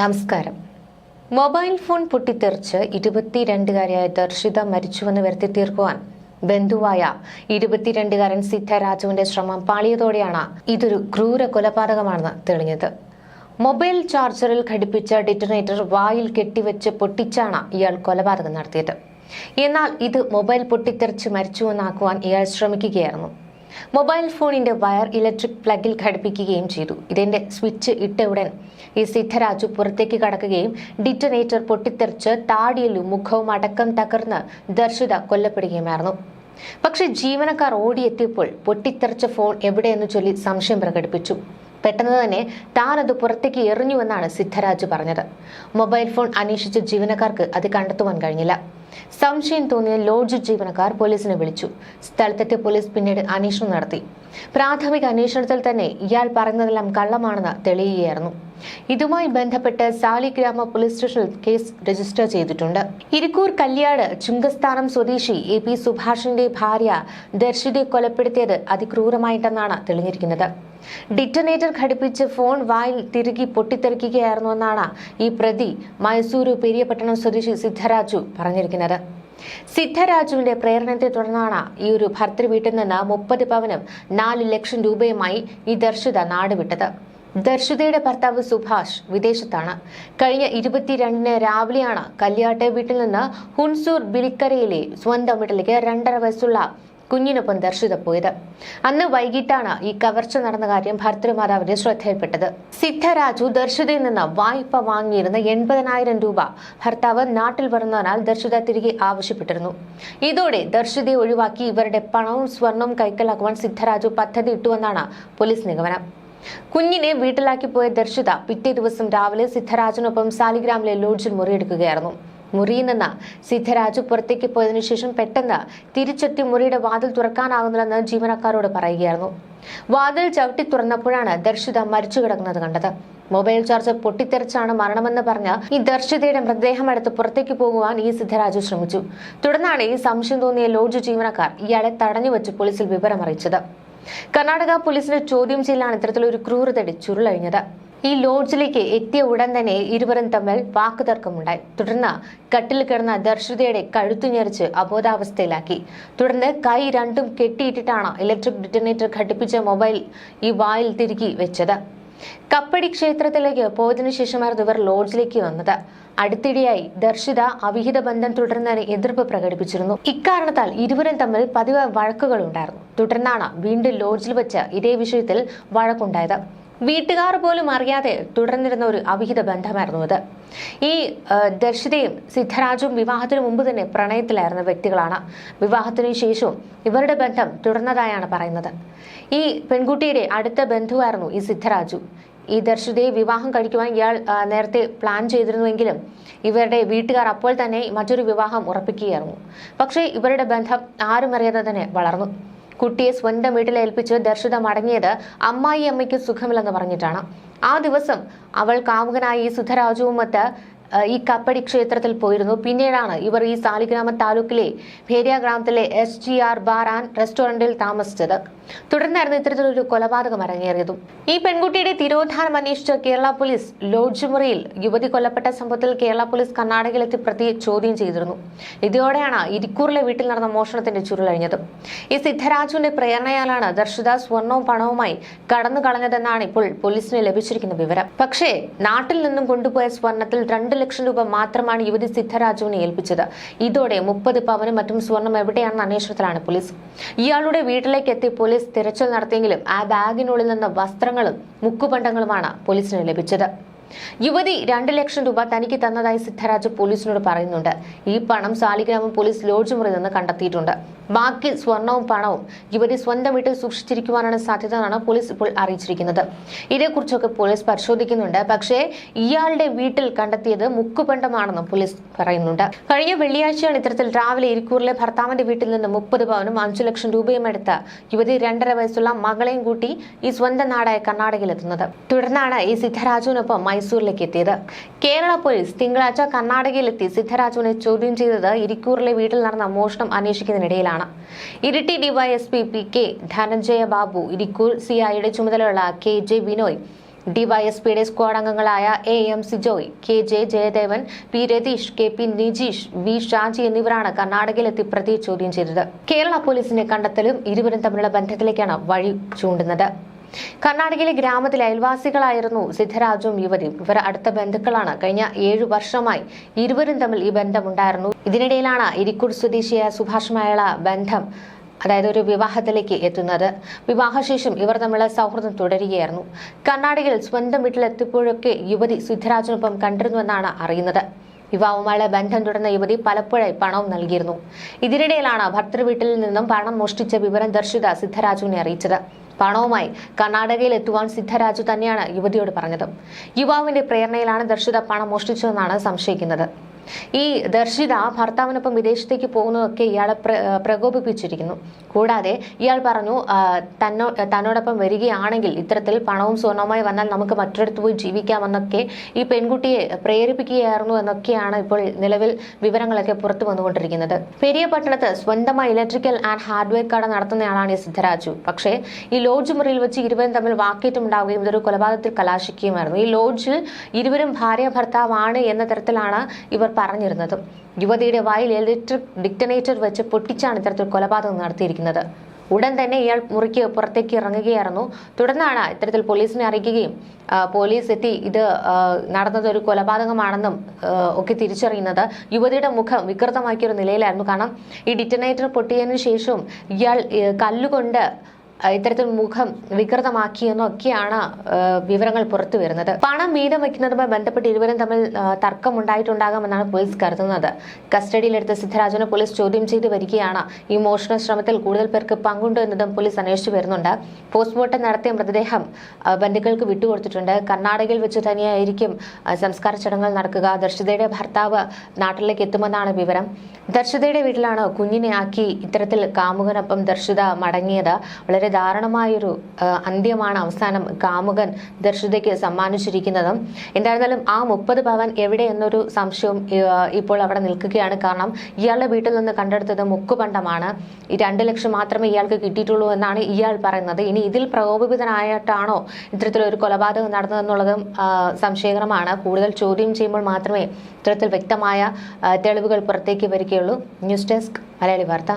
നമസ്കാരം. Mobile phone പൊട്ടിത്തെറിച്ച് ഇരുപത്തിരണ്ടുകാരിയായ ദർശിത മരിച്ചുവെന്ന് വരുത്തി തീർക്കുവാൻ ബന്ധുവായ ഇരുപത്തിരണ്ടുകാരൻ സിദ്ധരാജുവിന്റെ ശ്രമം പാളിയതോടെയാണ് ഇതൊരു ക്രൂര കൊലപാതകമാണെന്ന് തെളിഞ്ഞത്. മൊബൈൽ ചാർജറിൽ ഘടിപ്പിച്ച ഡിറ്റനേറ്റർ വായിൽ കെട്ടിവെച്ച് പൊട്ടിച്ചാണ് ഇയാൾ കൊലപാതകം നടത്തിയത്. എന്നാൽ ഇത് മൊബൈൽ പൊട്ടിത്തെറിച്ച് മരിച്ചുവെന്നാക്കുവാൻ ഇയാൾ ശ്രമിക്കുകയായിരുന്നു. മൊബൈൽ ഫോണിന്റെ വയർ ഇലക്ട്രിക് പ്ലഗിൽ ഘടിപ്പിക്കുകയും ചെയ്തു. ഇതിന്റെ സ്വിച്ച് ഇട്ട ഉടൻ ഈ സിദ്ധരാജു പുറത്തേക്ക് കടക്കുകയും ഡിറ്റനേറ്റർ പൊട്ടിത്തെറിച്ച് താടിയിലും മുഖവും അടക്കം തകർന്ന് ദർശിത കൊല്ലപ്പെടുകയുമായിരുന്നു. പക്ഷെ ജീവനക്കാർ ഓടിയെത്തിയപ്പോൾ പൊട്ടിത്തെറിച്ച ഫോൺ എവിടെയെന്ന് ചൊല്ലി സംശയം പ്രകടിപ്പിച്ചു. പെട്ടെന്ന് തന്നെ താൻ അത് പുറത്തേക്ക് എറിഞ്ഞുവെന്നാണ് സിദ്ധരാജു പറഞ്ഞത്. മൊബൈൽ ഫോൺ അന്വേഷിച്ച ജീവനക്കാർക്ക് അത് കണ്ടെത്തുവാൻ കഴിഞ്ഞില്ല. സംശയം തോന്നിയ ലോഡ്ജ് ജീവനക്കാർ പോലീസിനെ വിളിച്ചു. സ്ഥലത്തെത്തിയ പോലീസ് പിന്നീട് അന്വേഷണം നടത്തി. പ്രാഥമിക അന്വേഷണത്തിൽ തന്നെ ഇയാൾ പറഞ്ഞതെല്ലാം കള്ളമാണെന്ന് തെളിയുകയായിരുന്നു. ഇതുമായി ബന്ധപ്പെട്ട് സാലിഗ്രാമ പോലീസ് സ്റ്റേഷനിൽ കേസ് രജിസ്റ്റർ ചെയ്തിട്ടുണ്ട്. ഇരിക്കൂർ കല്യാട് ചുങ്കസ്ഥാനം സ്വദേശി എ പി സുഭാഷിന്റെ ഭാര്യ ദർശിതെ കൊലപ്പെടുത്തിയത് അതിക്രൂരമായിട്ടെന്നാണ് തെളിഞ്ഞിരിക്കുന്നത്. ഡിറ്റനേറ്റർ ഘടിപ്പിച്ച് ഫോൺ വായിൽ തിരുകി പൊട്ടിത്തെറിക്കുകയായിരുന്നുവെന്നാണ് ഈ പ്രതി മൈസൂരു പെരിയപട്ടണം സ്വദേശി സിദ്ധരാജു പറഞ്ഞിരിക്കുന്നത്. സിദ്ധരാജുവിന്റെ പ്രേരണത്തെ തുടർന്നാണ് ഈ ഒരു ഭർത്തൃ വീട്ടിൽ നിന്ന് മുപ്പത് പവനും നാല് ലക്ഷം രൂപയുമായി ഈ ദർശിത നാടുവിട്ടത് ദർശിതയുടെ ഭർത്താവ് സുഭാഷ് വിദേശത്താണ്. കഴിഞ്ഞ ഇരുപത്തിരണ്ടിന് രാവിലെയാണ് കല്യാട്ടെ വീട്ടിൽ നിന്ന് ഹുൻസൂർ ബിലിക്കരയിലെ സ്വന്തം വീട്ടിലേക്ക് രണ്ടര വയസ്സുള്ള കുഞ്ഞിനൊപ്പം ദർശിത പോയത്. അന്ന് വൈകിട്ടാണ് ഈ കവർച്ച നടന്ന കാര്യം ഭർത്തൃമാതാവിന്റെ ശ്രദ്ധയിൽപ്പെട്ടത്. സിദ്ധരാജു ദർശിതയിൽ നിന്ന് വായ്പ വാങ്ങിയിരുന്ന എൺപതിനായിരം രൂപ ഭർത്താവ് നാട്ടിൽ വരുന്നതിനാൽ ദർശിത തിരികെ ആവശ്യപ്പെട്ടിരുന്നു. ഇതോടെ ദർശിതയെ ഒഴിവാക്കി ഇവരുടെ പണവും സ്വർണവും കൈക്കലാക്കുവാൻ സിദ്ധരാജു പദ്ധതി ഇട്ടുവെന്നാണ് പോലീസ് നിഗമനം. കുഞ്ഞിനെ വീട്ടിലാക്കി പോയ ദർശിത പിറ്റേ ദിവസം രാവിലെ സിദ്ധരാജനൊപ്പം സാലിഗ്രാമിലെ ലോഡ്ജിൽ മുറിയെടുക്കുകയായിരുന്നു. മുറിയിൽ നിന്ന് സിദ്ധരാജു പുറത്തേക്ക് പോയതിനു ശേഷം പെട്ടെന്ന് തിരിച്ചെത്തി മുറിയുടെ വാതിൽ തുറക്കാനാകുന്നില്ലെന്ന് ജീവനക്കാരോട് പറയുകയായിരുന്നു. വാതിൽ ചവിട്ടി തുറന്നപ്പോഴാണ് ദർശിത മരിച്ചു കിടക്കുന്നത് കണ്ടത്. മൊബൈൽ ചാർജർ പൊട്ടിത്തെറിച്ചാണ് മരണമെന്ന് പറഞ്ഞ് ഈ ദർശിതയുടെ മൃതദേഹം എടുത്ത് പുറത്തേക്ക് പോകുവാൻ ഈ സിദ്ധരാജു ശ്രമിച്ചു. തുടർന്നാണ് ഈ സംശയം തോന്നിയ ലോഡ്ജ് ജീവനക്കാർ ഇയാളെ തടഞ്ഞുവെച്ച് പോലീസിൽ വിവരം അറിയിച്ചത് കർണാടക പോലീസിന്റെ ചോദ്യം ചെയ്യലാണ് ഇത്തരത്തിലൊരു ക്രൂരതയുടെ ചുരുളഴിഞ്ഞത്. ഈ ലോഡ്ജിലേക്ക് എത്തിയ ഉടൻ തന്നെ ഇരുവരും തമ്മിൽ വാക്കുതർക്കമുണ്ടായി. തുടർന്ന് കട്ടിൽ കിടന്ന ദർശിതയുടെ കഴുത്തു ഞെറിച്ച് അബോധാവസ്ഥയിലാക്കി. തുടർന്ന് കൈ രണ്ടും കെട്ടിയിട്ടിട്ടാണ് ഇലക്ട്രിക് ഡിറ്റനേറ്റർ ഘടിപ്പിച്ച മൊബൈൽ ഈ വായിൽ തിരുകി വെച്ചത്. കപ്പടി ക്ഷേത്രത്തിലേക്ക് പോയതിനു ശേഷമായിരുന്നു ഇവർ ലോഡ്ജിലേക്ക് വന്നത്. അടുത്തിടെയായി ദർശിത അവിഹിത ബന്ധം തുടരുന്നതിന് എതിർപ്പ് പ്രകടിപ്പിച്ചിരുന്നു. ഇക്കാരണത്താൽ ഇരുവരും തമ്മിൽ പതിവ് വഴക്കുകൾ ഉണ്ടായിരുന്നു തുടർന്നാണ് വീണ്ടും ലോഡ്ജിൽ വെച്ച് ഇതേ വിഷയത്തിൽ വഴക്കുണ്ടായത്. വീട്ടുകാർ പോലും അറിയാതെ തുടർന്നിരുന്ന ഒരു അവിഹിത ബന്ധമായിരുന്നു ഇത്. ഈ ദർശിതയും സിദ്ധരാജും വിവാഹത്തിന് മുമ്പ് തന്നെ പ്രണയത്തിലായിരുന്ന വ്യക്തികളാണ് വിവാഹത്തിന് ശേഷവും ഇവരുടെ ബന്ധം തുടർന്നതായാണ് പറയുന്നത്. ഈ പെൺകുട്ടിയുടെ അടുത്ത ബന്ധുവായിരുന്നു ഈ സിദ്ധരാജു. ഈ ദർശിതയെ വിവാഹം കഴിക്കുവാൻ ഇയാൾ നേരത്തെ പ്ലാൻ ചെയ്തിരുന്നുവെങ്കിലും ഇവരുടെ വീട്ടുകാർ അപ്പോൾ തന്നെ മറ്റൊരു വിവാഹം ഉറപ്പിക്കുകയായിരുന്നു. പക്ഷേ ഇവരുടെ ബന്ധം ആരും അറിയാതെ തന്നെ വളർന്നു. കുട്ടിയെ സ്വന്തം വീട്ടിൽ ഏൽപ്പിച്ച് ദർശിത മടങ്ങിയത് അമ്മായി അമ്മയ്ക്ക് സുഖമില്ലെന്ന് പറഞ്ഞിട്ടാണ്. ആ ദിവസം അവൾ കാമുകനായി സുധരാജുവുമൊത്ത് ഈ കപ്പടി ക്ഷേത്രത്തിൽ പോയിരുന്നു. പിന്നീടാണ് ഇവർ ഈ സാലിഗ്രാമ താലൂക്കിലെ ഭേരിയ ഗ്രാമത്തിലെ എസ് ജി ആർ ആൻഡ് റെസ്റ്റോറന്റിൽ താമസിച്ചത്. തുടർന്നായിരുന്നു ഇത്തരത്തിലൊരു കൊലപാതകം അരങ്ങേറിയതും. ഈ പെൺകുട്ടിയുടെ തിരോധാനം അന്വേഷിച്ച കേരള പോലീസ് ലോഡ്ജ് യുവതി കൊല്ലപ്പെട്ട സംഭവത്തിൽ കേരള പോലീസ് കർണാടകയിലെത്തി പ്രതിയെ ചോദ്യം ചെയ്തിരുന്നു. ഇതോടെയാണ് ഇരിക്കൂറിലെ വീട്ടിൽ നടന്ന മോഷണത്തിന്റെ ചുരുളഴിഞ്ഞത് ഈ സിദ്ധരാജുവിന്റെ പ്രേരണയാലാണ് ദർശിത സ്വർണവും പണവുമായി കടന്നു കളഞ്ഞതെന്നാണ് ഇപ്പോൾ പോലീസിന് ലഭിച്ചിരിക്കുന്ന വിവരം. പക്ഷേ നാട്ടിൽ നിന്നും കൊണ്ടുപോയ സ്വർണത്തിൽ രണ്ട് ലക്ഷം രൂപ മാത്രമാണ് യുവതി സിദ്ധരാജുവിനെ ഏൽപ്പിച്ചത്. ഇതോടെ മുപ്പത് പവനും മറ്റും സ്വർണം എവിടെയാണെന്ന അന്വേഷണത്തിലാണ് പോലീസ്. ഇയാളുടെ വീട്ടിലേക്ക് എത്തി പോലീസ് തിരച്ചിൽ നടത്തിയെങ്കിലും ആ ബാഗിനുള്ളിൽ നിന്ന് വസ്ത്രങ്ങളും മുക്കുപണ്ടങ്ങളുമാണ് പോലീസിന് ലഭിച്ചത്. യുവതി രണ്ട് ലക്ഷം രൂപ തനിക്ക് തന്നതായി സിദ്ധരാജ് പോലീസിനോട് പറയുന്നുണ്ട്. ഈ പണം സാലിഗ്രാമം പോലീസ് ലോഡ്ജ് മുറിയിൽ നിന്ന് കണ്ടെത്തിയിട്ടുണ്ട്. ബാക്കി സ്വർണവും പണവും യുവതി സ്വന്തം വീട്ടിൽ സൂക്ഷിച്ചിരിക്കുവാനാണ് സാധ്യത എന്നാണ് പോലീസ് ഇപ്പോൾ അറിയിച്ചിരിക്കുന്നത്. ഇതേക്കുറിച്ചൊക്കെ പോലീസ് പരിശോധിക്കുന്നുണ്ട്. പക്ഷേ ഇയാളുടെ വീട്ടിൽ കണ്ടെത്തിയത് മുക്കുപണ്ടമാണെന്നും പോലീസ് പറയുന്നുണ്ട്. കഴിഞ്ഞ വെള്ളിയാഴ്ചയാണ് ഇത്തരത്തിൽ രാവിലെ ഇരിക്കൂറിലെ ഭർത്താവിന്റെ വീട്ടിൽ നിന്ന് മുപ്പത് പവനും അഞ്ചു ലക്ഷം രൂപയും എടുത്ത യുവതി രണ്ടര വയസ്സുള്ള മകളെയും കൂട്ടി ഈ സ്വന്തം നാടായ കർണാടകയിലെത്തുന്നത്. തുടർന്നാണ് ഈ സിദ്ധരാജുവിനൊപ്പം മൈസൂരിലേക്ക് എത്തിയത്. കേരള പോലീസ് തിങ്കളാഴ്ച കർണാടകയിലെത്തി സിദ്ധരാജുവിനെ ചോദ്യം ചെയ്തത് ഇരിക്കൂറിലെ വീട്ടിൽ നടന്ന മോഷണം അന്വേഷിക്കുന്നതിനിടയിലാണ്. Iritty DYSP P K Dhananjaya Babu Irikkur സിഐയുടെ ചുമതലയുള്ള കെ ജെ ബിനോയ് ഡിവൈഎസ്പിയുടെ സ്ക്വാഡ് അംഗങ്ങളായ A M Sijoy K J Jayadevan P Ratheesh K P Nijeesh V Shaji എന്നിവരാണ് കർണാടകയിലെത്തി പ്രതിയെ ചോദ്യം ചെയ്തത്. കേരള പോലീസിന്റെ കണ്ടെത്തലും ഇരുവരും തമ്മിലുള്ള ബന്ധത്തിലേക്കാണ് വഴി ചൂണ്ടുന്നത്. കർണാടകയിലെ ഗ്രാമത്തിലെ അയൽവാസികളായിരുന്നു സിദ്ധരാജും യുവതിയും. ഇവർ അടുത്ത ബന്ധുക്കളാണ്. കഴിഞ്ഞ ഏഴു വർഷമായി ഇരുവരും തമ്മിൽ ഈ ബന്ധമുണ്ടായിരുന്നു. ഇതിനിടയിലാണ് ഇരിക്കൂർ സ്വദേശിയായ സുഭാഷുമായുള്ള ബന്ധം അതായത് ഒരു വിവാഹത്തിലേക്ക് എത്തുന്നത്. വിവാഹശേഷം ഇവർ തമ്മിലുള്ള സൗഹൃദം തുടരുകയായിരുന്നു. കർണാടകയിൽ സ്വന്തം വീട്ടിലെത്തിയപ്പോഴൊക്കെ യുവതി സിദ്ധരാജിനൊപ്പം കണ്ടിരുന്നുവെന്നാണ് അറിയുന്നത്. യുവാവുമായുള്ള ബന്ധം തുടർന്ന യുവതി പലപ്പോഴായി പണവും നൽകിയിരുന്നു. ഇതിനിടയിലാണ് ഭർത്തൃ വീട്ടിൽ നിന്നും പണം മോഷ്ടിച്ച വിവരം ദർശിത സിദ്ധരാജുവിനെ അറിയിച്ചത്. പണവുമായി കർണാടകയിൽ എത്തുവാൻ സിദ്ധരാജു തന്നെയാണ് യുവതിയോട് പറഞ്ഞത്. യുവാവിന്റെ പ്രേരണയിലാണ് ദർശിത പണം മോഷ്ടിച്ചതെന്നാണ് സംശയിക്കുന്നത്. ഈ ദർശിത ഭർത്താവിനൊപ്പം വിദേശത്തേക്ക് പോകുന്നതൊക്കെ ഇയാളെ പ്ര പ്രകോപിപ്പിച്ചിരിക്കുന്നു. കൂടാതെ ഇയാൾ പറഞ്ഞു തന്നോ തന്നോടൊപ്പം വരികയാണെങ്കിൽ ഇത്തരത്തിൽ പണവും സ്വർണവുമായി വന്നാൽ നമുക്ക് മറ്റൊരിടത്ത് പോയി ജീവിക്കാമെന്നൊക്കെ ഈ പെൺകുട്ടിയെ പ്രേരിപ്പിക്കുകയായിരുന്നു എന്നൊക്കെയാണ് ഇപ്പോൾ നിലവിൽ വിവരങ്ങളൊക്കെ പുറത്തു വന്നുകൊണ്ടിരിക്കുന്നത്. പെരിയ പട്ടണത്ത് സ്വന്തമായി ഇലക്ട്രിക്കൽ ആൻഡ് ഹാർഡ്വെയർ കട നടത്തുന്നയാളാണ് ഈ സിദ്ധരാജു. പക്ഷേ ഈ ലോഡ്ജ് മുറിയിൽ വെച്ച് ഇരുവരും തമ്മിൽ വാക്കേറ്റം ഉണ്ടാവുകയും ഇതൊരു കൊലപാതകത്തിൽ കലാശിക്കുകയുമായിരുന്നു. ഈ ലോഡ്ജിൽ ഇരുവരും ഭാര്യ ഭർത്താവാണ് എന്ന തരത്തിലാണ് ഇവർ പറഞ്ഞിരുന്നത്. യുവതിയുടെ വായിൽ ഇലക്ട്രിക് ഡിക്റ്റനേറ്റർ വെച്ച് പൊട്ടിച്ചാണ് ഇത്തരത്തിൽ കൊലപാതകം നടത്തിയിരിക്കുന്നത്. ഉടൻ തന്നെ ഇയാൾ മുറിക്ക് പുറത്തേക്ക് ഇറങ്ങുകയായിരുന്നു. തുടർന്നാണ് ഇത്തരത്തിൽ പോലീസിനെ അറിയിക്കുകയും പോലീസ് എത്തി ഇത് നടന്നത് ഒരു കൊലപാതകമാണെന്നും ഒക്കെ തിരിച്ചറിയുന്നത്. യുവതിയുടെ മുഖം വികൃതമാക്കിയ ഒരു നിലയിലായിരുന്നു. കാരണം ഈ ഡിറ്റനേറ്റർ പൊട്ടിയതിനു ശേഷവും ഇയാൾ കല്ലുകൊണ്ട് ഇത്തരത്തിൽ മുഖം വികൃതമാക്കിയെന്നൊക്കെയാണ് വിവരങ്ങൾ പുറത്തു വരുന്നത്. പണം വീതം വയ്ക്കുന്നതുമായി ബന്ധപ്പെട്ട് ഇരുവരും തമ്മിൽ തർക്കം ഉണ്ടായിട്ടുണ്ടാകാമെന്നാണ് പോലീസ് കരുതുന്നത്. കസ്റ്റഡിയിലെടുത്ത സിദ്ധരാജനെ പോലീസ് ചോദ്യം ചെയ്ത് വരികയാണ്. ഈ മോഷണ ശ്രമത്തിൽ കൂടുതൽ പേർക്ക് പങ്കുണ്ട് എന്നതും പോലീസ് അന്വേഷിച്ചു വരുന്നുണ്ട്. പോസ്റ്റ്മോർട്ടം നടത്തിയ മൃതദേഹം ബന്ധുക്കൾക്ക് വിട്ടുകൊടുത്തിട്ടുണ്ട്. കർണാടകയിൽ വെച്ച് തന്നെയായിരിക്കും സംസ്കാര ചടങ്ങുകൾ നടക്കുക. ദർശിതയുടെ ഭർത്താവ് നാട്ടിലേക്ക് എത്തുമെന്നാണ് വിവരം. ദർശിതയുടെ വീട്ടിലാണ് കുഞ്ഞിനെ ആക്കി ഇത്തരത്തിൽ കാമുകനൊപ്പം ദർശിത മടങ്ങിയത്. വളരെ ദാരുണമായൊരു അന്ത്യമാണ് അവസാനം കാമുകൻ ദർശിതയ്ക്ക് സമ്മാനിച്ചിരിക്കുന്നതും. എന്തായിരുന്നാലും ആ മുപ്പത് പവൻ എവിടെ എന്നൊരു സംശയവും ഇപ്പോൾ അവിടെ നിൽക്കുകയാണ്. കാരണം ഇയാളുടെ വീട്ടിൽ നിന്ന് കണ്ടെടുത്തത് മുക്കുപണ്ടമാണ്. ഈ രണ്ട് ലക്ഷം മാത്രമേ ഇയാൾക്ക് കിട്ടിയിട്ടുള്ളൂ എന്നാണ് ഇയാൾ പറയുന്നത്. ഇനി ഇതിൽ പ്രകോപിതനായിട്ടാണോ ഇത്തരത്തിലൊരു കൊലപാതകം നടന്നതെന്നുള്ളതും സംശയകരമാണ്. കൂടുതൽ ചോദ്യം ചെയ്യുമ്പോൾ മാത്രമേ ഇത്തരത്തിൽ വ്യക്തമായ തെളിവുകൾ പുറത്തേക്ക് വരികയുള്ളൂ. ന്യൂസ് ഡെസ്ക് മലയാളി വാർത്ത.